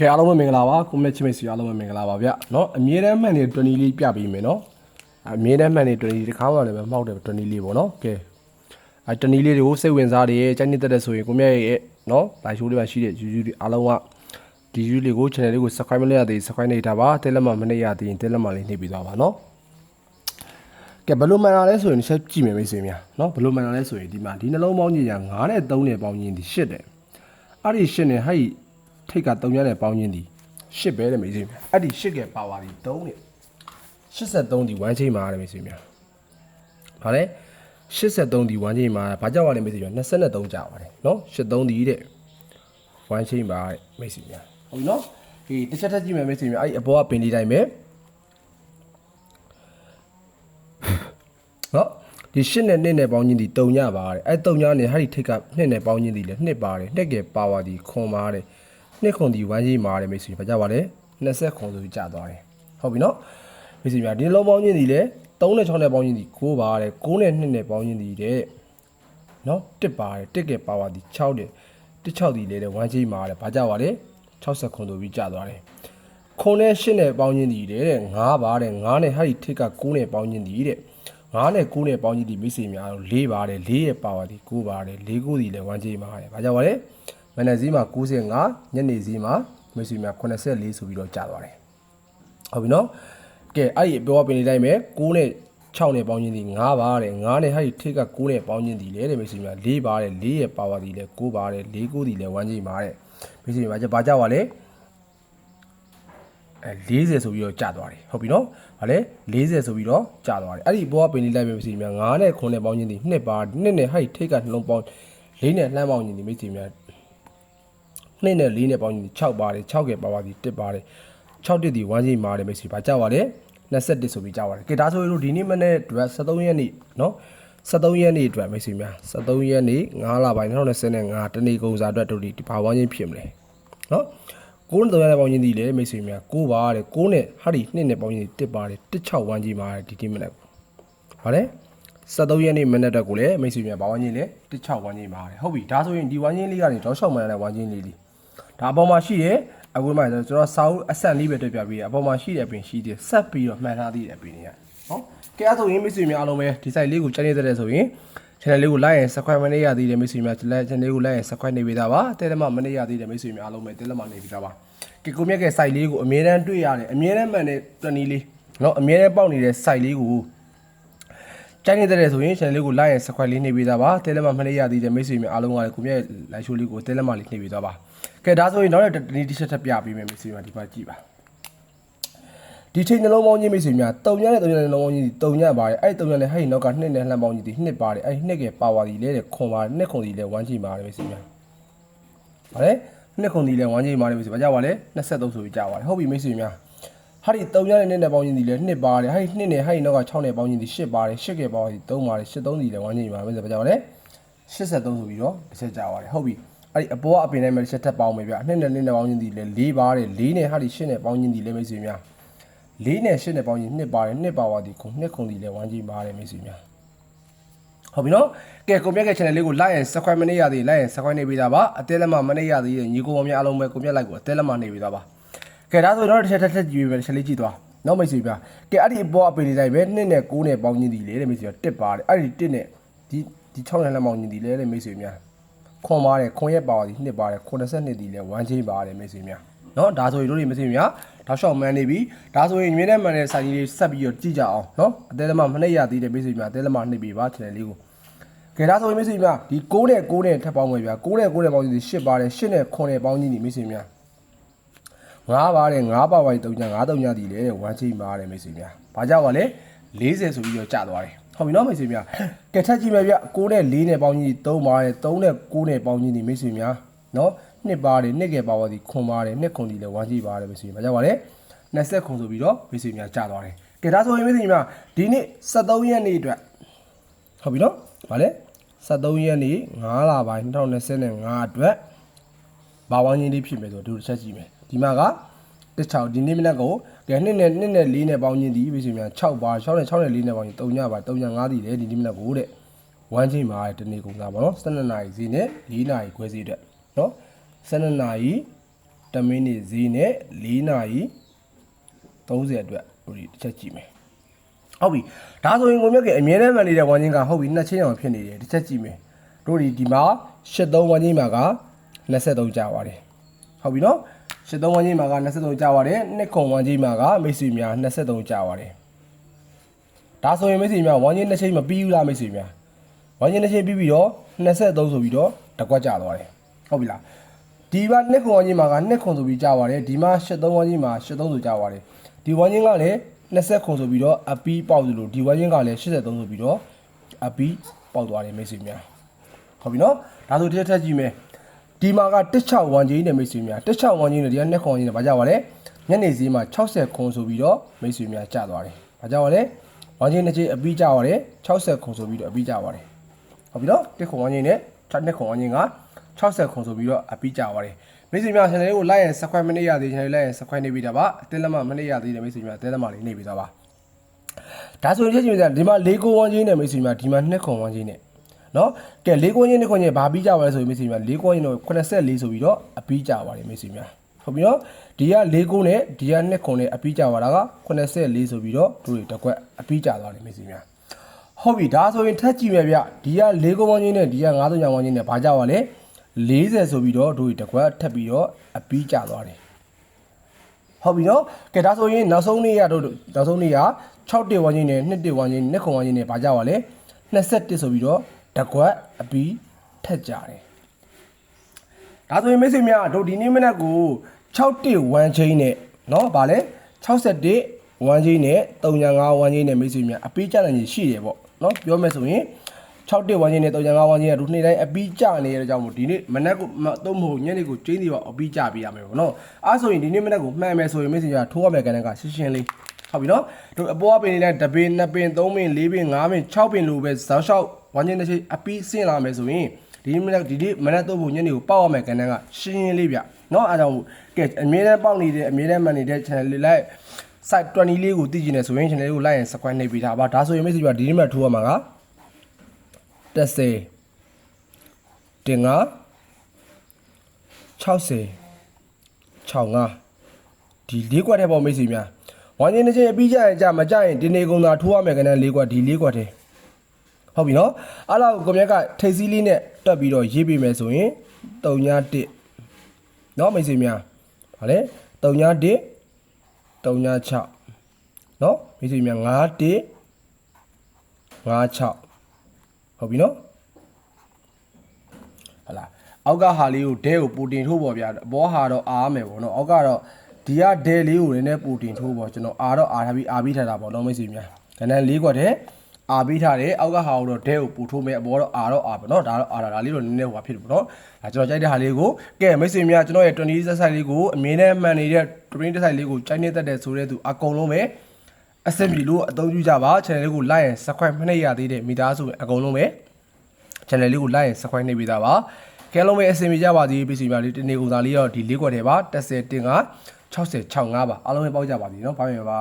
ကဲအားလုံးပဲမင်္ဂလာပါကိုမြတ်ချင်းမိတ်ဆွေအားလုံးပဲမင်္ဂလာပါဗျเนาะအမြဲတမ်းမှန်နေ20လေးပြပေးမယ်เนาะအမြဲတမ်းမှန်နေ20ဒီခါမှလည်းပဲမှောက်တယ်20လေးပေါ့เนาะကဲအဲ20လေးတွေကိုစိတ်ဝင်စားတယ်ကြိုက်နေတဲ့တဲ့ဆိုရင်ကိုမြတ်ရဲ့เนาะလိုင်ရှိုးလေးမှာရှိတဲ့ YouTube တွေအားလုံးကဒီ YouTube လေးကို channel လေးကို subscribe မလုပ်ရသေး subscribe နေထားပါတဲလက်မှမနေရသေးရင်တဲလက်မှလေးနှိပ်ပြီးသွားပါเนาะကဲဘယ်လိုမှန်တာလဲဆိုရင်ဆက်ကြည့်မယ်မိတ်ဆွေများเนาะဘယ်လိုမှန်တာလဲဆိုရင်ဒီမှာဒီနှလုံးပေါင်းကြီးညာ9နဲ့3နဲ့ပေါင်းချင်းဒီ8တယ်အဲ့ဒီ8နဲ့ဟဲ့ ထိတ်က3ရက်နဲ့ပေါင်းရင်းသည်ရှစ်ပဲတဲ့မိတ်ဆွေများအဲ့ဒီရှစ်ကပါဝါဒီ3နဲ့83ဒီ1ချိန်မှာတဲ့မိတ်ဆွေများဗါလဲ83ဒီ1ချိန်မှာဘာကြောက်ရလဲမိတ်ဆွေများ23ကြောက်ပါတယ်နော်83ဒီတဲ့1ချိန်မှာတဲ့မိတ်ဆွေများဟုတ်ပြီနော်ဒီတစ်ချက်တစ်ကြည့်မယ်မိတ်ဆွေများအဲ့ဒီအပေါ်ကပင်ဒီတိုင်းပဲနော်ဒီရှစ်နဲ့နှစ်နဲ့ပေါင်းချင်းဒီတုံရပါတယ်အဲတုံရနဲ့ဟာဒီထိတ်ကနှစ်နဲ့ပေါင်းချင်းဒီလည်းနှစ်ပါတယ်နှစ်ကယ်ပါဝါဒီခွန်ပါတယ် နှစ်ခွန်ဒီဝမ်းကြီးမာတယ်မိတ်ဆွေဘာကြပါလဲ20ခွန်ဆိုပြီးကြာသွားတယ်ဟုတ်ပြီနော်မိတ်ဆွေများဒီလုံးပေါင်းချင်းဒီလည်း3နဲ့6နဲ့ပေါင်းချင်းဒီ9ပါတယ်9နဲ့2နဲ့ပေါင်းချင်းဒီတဲ့နော်1ပါတယ်1ကယ်ပါဝါဒီ6တယ်16ဒီလည်းဝမ်းကြီးမာတယ်ဘာကြပါလဲ60ခွန်ဆိုပြီးကြာသွားတယ်ခွန်နဲ့8နဲ့ပေါင်းချင်းဒီတဲ့9ပါတယ်9နဲ့ဟာဒီထိတ်က9နဲ့ပေါင်းချင်းဒီတဲ့9နဲ့9နဲ့ပေါင်းချင်းဒီမိတ်ဆွေများတော့4ပါတယ်4ရဲ့ပါဝါဒီ9ပါတယ်4ကိုဒီလည်းဝမ်းကြီးမာတယ်ဘာကြပါလဲ မနက်စီးမှာ95ညနေစီးမှာမိတ်ဆွေများ84ဆိုပြီးတော့ကြာသွားတယ်ဟုတ်ပြီနော်ကဲအဲ့ဒီပြောပင်နေတိုင်းပဲ9နဲ့6နဲ့ပေါင်းချင်းဒီ9ပါတယ်9နဲ့ဟာဒီထိတ်က9နဲ့ပေါင်းချင်းဒီလေတဲ့မိတ်ဆွေများ4ပါတယ်4ရဲ့ပါဝါဒီလည်း9ပါတယ်4ကိုဒီလည်းဝမ်းကြီးမာတယ်မိတ်ဆွေများဘာကြပါလဲအဲ40ဆိုပြီးတော့ကြာသွားတယ်ဟုတ်ပြီနော်။ဗာလဲ40ဆိုပြီးတော့ကြာသွားတယ်။အဲ့ဒီဘောကပင်လေးလိုက်ပဲမရှိများ9နဲ့9နဲ့ပေါင်းချင်းဒီ2ပါ2နဲ့ဟိုက်ထိတ်ကနှလုံးပေါင်း4နဲ့လှမ်းပေါင်းချင်းဒီမိတ်ဆွေများ 2နဲ့4နဲ့ပေါင်းချင်းဒီ6ပါတယ်6ကဲပါပါဒီ1ပါတယ်6တစ်ဒီ1ချင်းမာတယ်မိတ်ဆွေဗာကြာပါတယ်21ဆိုပြီးကြာပါတယ်။ကဲဒါဆိုရင်တို့ဒီနေ့မနေ့အတွက်73ရက်နေ့နော်73ရက်နေ့အတွက်မိတ်ဆွေများ73ရက်နေ့9လပိုင်း2025တနေ့ကုန်စာအတွက်တို့ဒီဘာဝန်းချင်းဖြစ်မလဲနော်ကိုးနဲ့3ရက်နဲ့ပေါင်းချင်းဒီလေမိတ်ဆွေများကိုးပါတဲ့ကိုးနဲ့ဟာဒီ2နဲ့ပေါင်းချင်းဒီ1ပါတယ်16ဝန်းကြီးမှာဒီဒီမနေ့ဗါလဲ73ရက်နေ့မနေ့တက်ကိုလည်းမိတ်ဆွေများဘာဝန်းချင်းလဲ16ဝန်းချင်းပါတယ်ဟုတ်ပြီဒါဆိုရင်ဒီဝန်းချင်းလေးကနေတော့6မှန်တဲ့ဝန်းချင်းလေးလေး ဒါအပေါ်မှာရှိတယ်အခုမှကျွန်တော်စာအုပ်အဆက်လေးပဲတွေ့ပြပေးတယ်အပေါ်မှာရှိတဲ့အပင်ရှိတယ်ဆက်ပြီးတော့မှန်ထားသေးတယ်အပင်တွေကနော်ကဲအဲ့ဆိုရင်မိတ်ဆွေများအားလုံးပဲဒီ site လေးကိုကြိုက်နေတဲ့အဆိုရင် channel လေးကို like and subscribe မနေရသေးတဲ့မိတ်ဆွေများ channel လေးကို like and subscribe နေပေးတာပါတဲသမမနေရသေးတဲ့မိတ်ဆွေများအားလုံးပဲတဲသမနေပေးတာပါကဲကိုမြက်က site လေးကိုအမြဲတမ်းတွေ့ရတယ်အမြဲတမ်းမှန်တဲ့ plan လေးနော်အမြဲတမ်းပေါက်နေတဲ့ site လေးကို ကြိုက်နေတဲ့ဆိုရင် channel လေးကို like ရင် subscribe လေးနှိပ်ပေးတာပါတဲလက်မမနေရသေးတယ်မိတ်ဆွေများအားလုံးကလည်းကိုမြက် live show လေးကိုတဲလက်မလေးနှိပ်ပေးသွားပါကဲဒါဆိုရင်နောက်တဲ့တနည်းတစ်ချက်ထပ်ပြပေးမယ်မိတ်ဆွေများဒီပါကြည့်ပါဒီချိန်နှလုံးပေါင်းချင်းမိတ်ဆွေများတုံညနဲ့တုံညနဲ့နှလုံးပေါင်းချင်းဒီတုံညပါတယ်အဲ့တုံညနဲ့ဟဲ့နောက်ကနှစ်နဲ့လှမ်းပေါင်းချင်းဒီနှစ်ပါတယ်အဲ့နှစ်ကပါဝါဒီလဲတဲ့ခွန်ပါနှစ်ခွန်ဒီလဲဝမ်းချင်းပါတယ်မိတ်ဆွေများဗါလဲနှစ်ခွန်ဒီလဲဝမ်းချင်းပါတယ်မိတ်ဆွေဘာကြပါလဲ23ဆိုပြီးကြပါတယ်ဟုတ်ပြီမိတ်ဆွေများ ဟာဒီတုံညနဲ့နှစ်နဲ့ပေါင်းချင်းဒီလဲနှစ်ပါတယ်ဟဲ့နှစ်နဲ့ဟဲ့နောက်က6နဲ့ပေါင်းချင်းဒီ10ပါတယ်10ကပါဝါဒီ3ပါတယ်73ဒီလဲဝမ်းချင်းပါတယ်မိတ်ဆွေဘာကြပါလဲ83ဆိုပြီးတော့တစ်ချက်ကြပါတယ်ဟုတ်ပြီအဲ့ဒီအပေါ်ကအပင်နဲ့မှတစ်ချက်ထပ်ပေါင်းမယ်ဗျနှစ်နဲ့နှစ်နဲ့ပေါင်းချင်းဒီလဲ4ပါတယ်4နဲ့ဟာဒီ10နဲ့ပေါင်းချင်းဒီလဲမိတ်ဆွေများ၄နဲ့၈နဲ့ပေါင်းရင်2ပါတယ်2ပါဝါဒီခု2ခုဒီလဲဝမ်းကြီးပါတယ်မိတ်ဆွေများဟုတ်ပြီနော်ကဲကိုမြက်က channel လေးကို like and subscribe မနေရသေး like and subscribe နေပေးတာပါအသေးလက်မမနေရသေးတဲ့ညီကိုမောင်များအားလုံးပဲကိုမြက် like ကိုအသေးလက်မနေပေးတာပါ ကဲဒါဆိုတော့တစ်ချက်တစ်ချက်ကြည့်ပေးမယ်တစ်ချက်လေးကြည့်သွားနောက်မိတ်ဆွေများကဲအဲ့ဒီအပေါ်အပေလေးတိုင်းပဲ2နဲ့9နဲ့ပေါင်းချင်းဒီလေတဲ့မိတ်ဆွေများ1ပါတယ်အဲ့ဒီ1နဲ့ဒီဒီ6နဲ့လက်မောင်းချင်းဒီလေတဲ့မိတ်ဆွေများခွန်ပါတယ်ခွန်ရဲ့ပါဝါဒီ2ပါတယ်82ဒီလဲဝမ်းချင်းပါတယ်မိတ်ဆွေများเนาะဒါဆိုရင်တို့တွေမသိများတောက်လျှောက်မှန်းနေပြီဒါဆိုရင်မြင်းနဲ့မှန်တဲ့ဆိုင်ကြီးလေးဆက်ပြီးတော့ကြည့်ကြအောင်เนาะအသေးလက်မမနှိပ်ရသေးတဲ့မိတ်ဆွေများအသေးလက်မနှိပ်ပြီးပါ channel လေးကိုကဲဒါဆိုရင်မိတ်ဆွေများဒီ6နဲ့6နဲ့ထပ်ပေါင်းမယ်ဗျာ6နဲ့6နဲ့ပေါင်းကြည့်8ပါတယ်8နဲ့9နဲ့ပေါင်းကြည့်နေမိတ်ဆွေများ 9ပါတယ်9ပါပါ3ည9 3ညတည်လေတဲ့1ချိန်ပါတဲ့မိတ်ဆွေများဘာကြောက်ပါလဲ40ဆိုပြီးတော့ကျသွားတယ်ဟုတ်ပြီနော်မိတ်ဆွေများကဲထပ်ကြည့်မယ်ဗျ6နဲ့4နဲ့ပေါင်းကြည့်3ပါတယ်3နဲ့9နဲ့ပေါင်းကြည့်နေမိတ်ဆွေများနော်နှစ်ပါတယ်နှစ်ကယ်ပါပါဒီခွန်ပါတယ်နှစ်ခွန်ဒီလဲဝမ်းကြီးပါတယ်မိတ်ဆွေဘာကြောက်ပါလဲ20ခွန်ဆိုပြီးတော့မိတ်ဆွေများကျသွားတယ်ကဲဒါဆိုရင်မိတ်ဆွေများဒီနေ့73ရက်နေ့အတွက်ဟုတ်ပြီနော်ဗာလဲ73ရက်နေ့9လပိုင်း2025အတွက်ဘာဝန်းချင်းလေးဖြစ်မယ်ဆိုတော့ဒီတစ်ချက်ကြည့်မယ် ဒီမှာက16ဒီနေ့မနက်ကိုကဲနှစ်နဲ့နှစ်နဲ့4နဲ့ပေါင်းချင်းဒီမိတ်ဆွေများ6ပါ6နဲ့6နဲ့4နဲ့ပေါင်းချင်း3ညပါ3ည5ဒီလေဒီနေ့မနက်ကိုတဲ့ဝမ်းချင်းပါတနေ့ကုန်သားပါနော်12နာရီစီနဲ့4နာရီခွဲစီအတွက်နော်12နာရီ10မိနစ်ဈေးနဲ့4နာရီ30အတွက်ဟိုဒီတစ်ချက်ကြည့်မယ်ဟုတ်ပြီဒါဆိုရင်ကိုမြတ်ကအမြဲတမ်းမှန်နေတဲ့ဝမ်းချင်းကဟုတ်ပြီနှစ်ချင်းအောင်ဖြစ်နေတယ်တစ်ချက်ကြည့်မယ်တို့ဒီဒီမှာ83ဝမ်းချင်းမှာက23ကြာပါတယ်ဟုတ်ပြီနော် 83ဝမ်းချင်းမှာက23ကြာပါတယ်နှစ်ခွန်ဝမ်းချင်းမှာကမိတ်ဆွေများ23ကြာပါတယ်ဒါဆိုရင်မိတ်ဆွေများဝမ်းချင်းနှစ်ချင်းမပြီးဘူးလားမိတ်ဆွေများဝမ်းချင်းနှစ်ချင်းပြီးပြီးတော့23ဆိုပြီးတော့တကွက်ကြာသွားတယ်ဟုတ်ပြီလားဒီမှာနှစ်ခွန်ဝန်းကြီးမှာကနှစ်ခွန်ဆိုပြီးကြားပါတယ်ဒီမှာ83ဝန်းကြီးမှာ83ဆိုကြားပါတယ်ဒီဝန်းကြီးကလည်း20ခွန်ဆိုပြီးတော့အပီးပေါက်သလိုဒီဝန်းကြီးကလည်း83ဆိုပြီးတော့အပီးပေါက်သွားတယ်မိတ်ဆွေများဟုတ်ပြီနော်ဒါဆိုတစ်ထက်ကြည့်မယ် ဒီမှာက16ဝန်းကြီးနဲ့မိတ်ဆွေများ16ဝန်းကြီးနဲ့ဒီကနှစ်ခွန်ကြီးနဲ့ဗာကြပါလဲညနေစီးမှာ60ခွန်ဆိုပြီးတော့မိတ်ဆွေများကြာသွားတယ်ဗာကြပါလဲဝန်းကြီးနှစ်ကြီးအပီးကြာပါတယ်60ခွန်ဆိုပြီးတော့အပီးကြာပါတယ်ဟုတ်ပြီနော်တစ်ခွန်ဝန်းချင်းနဲ့6နှစ်ခွန်ဝန်းချင်းက60ခွန်ဆိုပြီးတော့အပိကြပါတယ်မိတ်ဆွေများ channel လေးကို like and subscribe မနေရသေး channel လေး like and subscribe နေပြီးတာပါအတင်းလက်မမနေရသေးတယ်မိတ်ဆွေများအတင်းလက်မလေးနေပြီးသားပါဒါဆိုရင်ချက်ချင်းများဒီမှာ၄ကိုဝန်းချင်းနဲ့မိတ်ဆွေများဒီမှာ2ခွန်ဝန်းချင်းနဲ့ နော်ကဲ၄ကိုဝန်းချင်း2ခွန်ချင်းဘာပြီးကြပါလဲဆိုရင်မိတ်ဆွေများ၄ကိုဝန်းချင်းတော့84ဆိုပြီးတော့အပိကြပါတယ်မိတ်ဆွေများဟုတ်ပြီနော်ဒီက၄ကိုနဲ့ဒီက2ခွန်နဲ့အပိကြပါတာက84ဆိုပြီးတော့တို့တွေတစ်ကွက်အပိကြသွားတယ်မိတ်ဆွေများဟုတ်ပြီဒါဆိုရင်ထက်ကြည့်မယ်ဗျဒီက၄ကုန်းဝန်းချင်းနဲ့ဒီက9သုံးညဝန်းချင်းနဲ့ဘာကြပါလဲ40ဆိုပြီးတော့တို့ဒီတစ်ခွက်ထပ်ပြီးတော့အပီးကျသွားတယ်ဟုတ်ပြီနော်ကဲဒါဆိုရင်နောက်ဆုံးနေ့ရတို့နောက်ဆုံးနေ့က6တက်ဝန်းချင်းနဲ့2တက်ဝန်းချင်း2ခုဝန်းချင်းနဲ့ဘာကြပါလဲ21ဆိုပြီးတော့ တစ်ခွက်အပီးထက်ကြတယ်ဒါဆိုရင်မိတ်ဆွေများတို့ဒီနေ့မနက်ကို6တက်ဝန်းချင်းနဲ့နော်ဗာလဲ61ဝန်းချင်းနဲ့35ဝန်းချင်းနဲ့မိတ်ဆွေများအပီးကျနိုင်ကြီးရှိတယ်ပေါ့နော်ပြောမယ်ဆိုရင်6တက်ဝန်းချင်းနဲ့35ဝန်းချင်းကတို့နေ့တိုင်းအပီးကျနေတဲ့အကြောင်းမို့ဒီနေ့မနက်ကိုမတော့မဟုတ်ညနေကိုကျင်းနေပါအပီးကျပေးရမယ်ပေါ့နော်အဲဆိုရင်ဒီနေ့မနက်ကိုမှန်မယ်ဆိုရင်မိတ်ဆွေများထိုးရမယ်ကဏ္ဍကရှင်းရှင်းလေးဟုတ်ပြီနော်တို့အပေါ်ကပင်နေတဲ့တပင်နှစ်ပင်သုံးပင်လေးပင်ငါးပင်6ပင်လိုပဲဇောက်လျှောက် ဝန်းချင်းတစ်ချိန်အပီးဆင်းလာမယ်ဆိုရင်ဒီနေ့မနက်ဒီနေ့မနက်တော့ဖို့ညနေကိုပေါက်ရမယ်ကဏ္ဍကရှင်းရှင်းလေးဗျနော်အဲကြောင့်ကဲအမြဲတမ်းပေါက်နေတဲ့အမြဲတမ်းမှန်နေတဲ့ channel လေးလိုက် site 20လေးကိုသိကျင်နေဆိုရင် channel လေးကို like and subscribe နှိပ်ပေးထားပါဒါဆိုရင်မိတ်ဆွေတို့ဒီနေ့မှထိုးရမှာက30တင်ငါ60 65ဒီ၄ကွက်တဲ့ပေါ့မိတ်ဆွေများဝိုင်းချင်းတစ်ချိန်အပြီးကြရင်ကြာမကြရင်ဒီနေကုန်သာထိုးရမယ်ကနေ၄ကွက်ဒီ၄ကွက်တဲ့ ဟုတ်ပြီနော်အဲ့လောက်ကွန်ရက်ကထိပ်စီးလေးနဲ့တွက်ပြီးတော့ရေးပေးမယ်ဆိုရင်3ည1နော်မိတ်ဆွေများဗာလဲ3ည1 3ည6နော်မိတ်ဆွေများ9 1 9 6ဟုတ်ပြီနော်ဟလာအောက်ကဟာလေးကိုဒဲကိုပူတင်ထိုးပေါ်ဗျာဘောဟာတော့အားမယ်ပေါ့နော်အောက်ကတော့ဒီကဒဲလေးကိုနည်းနည်းပူတင်ထိုးပေါ်ကျွန်တော်အားတော့အားထားပြီးအားပြီးထားတာပေါ့နော်မိတ်ဆွေများကဏ္ဍ၄ခွက်တဲ့ အားပြီးထားတယ်အောက်ကဟာကိုတော့ဒဲကိုပူထိုးမယ်အဘောတော့အားတော့အားပဲเนาะဒါတော့အားဒါလေးတော့နည်းနည်းဟိုပါဖြစ်တယ်ပေါ့เนาะဒါကျွန်တော်ကြိုက်တဲ့ဟာလေးကိုကဲမိတ်ဆွေများကျွန်တော်ရဲ့20ဆက်ဆိုင်လေးကိုအမြင်နဲ့မှန်နေတဲ့ train တက်ဆိုင်လေးကိုကြိုက်နေတတ်တဲ့ဆိုတဲ့သူအကုန်လုံးပဲအဆင်ပြေလို့အသုံးပြုကြပါ channel လေးကို like and subscribe မနှိပ်ရသေးတဲ့မိသားစုအကုန်လုံးပဲ channel လေးကို like and subscribe နှိပ်ပေးသားပါကဲလုံးပဲအဆင်ပြေကြပါစေပြည်စီများလေးတနေ့ကုန်သားလေးတော့ဒီလေးခွက်ထဲပါ10တင်က6065ပါအားလုံးပဲပေါက်ကြပါပြီเนาะဘာမှမပါ